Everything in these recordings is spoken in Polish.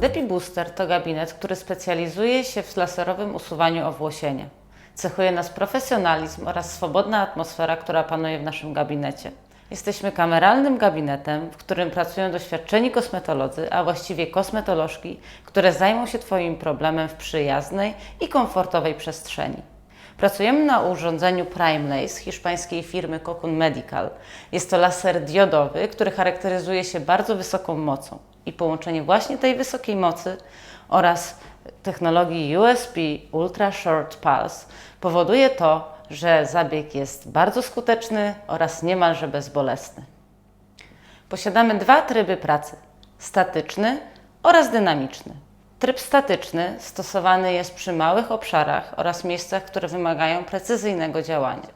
Depi Booster to gabinet, który specjalizuje się w laserowym usuwaniu owłosienia. Cechuje nas profesjonalizm oraz swobodna atmosfera, która panuje w naszym gabinecie. Jesteśmy kameralnym gabinetem, w którym pracują doświadczeni kosmetolodzy, a właściwie kosmetolożki, które zajmą się Twoim problemem w przyjaznej i komfortowej przestrzeni. Pracujemy na urządzeniu PrimeLace hiszpańskiej firmy Cocoon Medical. Jest to laser diodowy, który charakteryzuje się bardzo wysoką mocą i połączenie właśnie tej wysokiej mocy oraz technologii USP Ultra Short Pulse powoduje to, że zabieg jest bardzo skuteczny oraz niemalże bezbolesny. Posiadamy dwa tryby pracy: statyczny oraz dynamiczny. Tryb statyczny stosowany jest przy małych obszarach oraz miejscach, które wymagają precyzyjnego działania.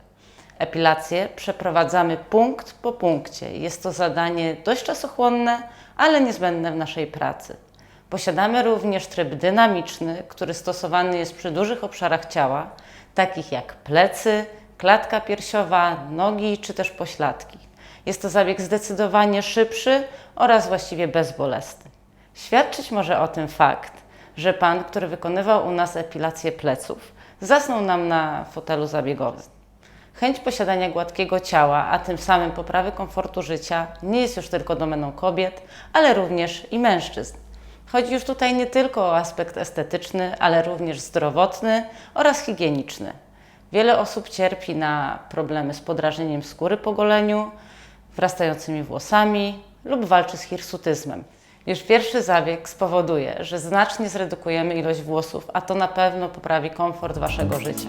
Epilację przeprowadzamy punkt po punkcie. Jest to zadanie dość czasochłonne, ale niezbędne w naszej pracy. Posiadamy również tryb dynamiczny, który stosowany jest przy dużych obszarach ciała, takich jak plecy, klatka piersiowa, nogi czy też pośladki. Jest to zabieg zdecydowanie szybszy oraz właściwie bezbolesny. Świadczyć może o tym fakt, że pan, który wykonywał u nas epilację pleców, zasnął nam na fotelu zabiegowym. Chęć posiadania gładkiego ciała, a tym samym poprawy komfortu życia, nie jest już tylko domeną kobiet, ale również i mężczyzn. Chodzi już tutaj nie tylko o aspekt estetyczny, ale również zdrowotny oraz higieniczny. Wiele osób cierpi na problemy z podrażnieniem skóry po goleniu, wrastającymi włosami lub walczy z hirsutyzmem. Już pierwszy zabieg spowoduje, że znacznie zredukujemy ilość włosów, a to na pewno poprawi komfort Waszego życia.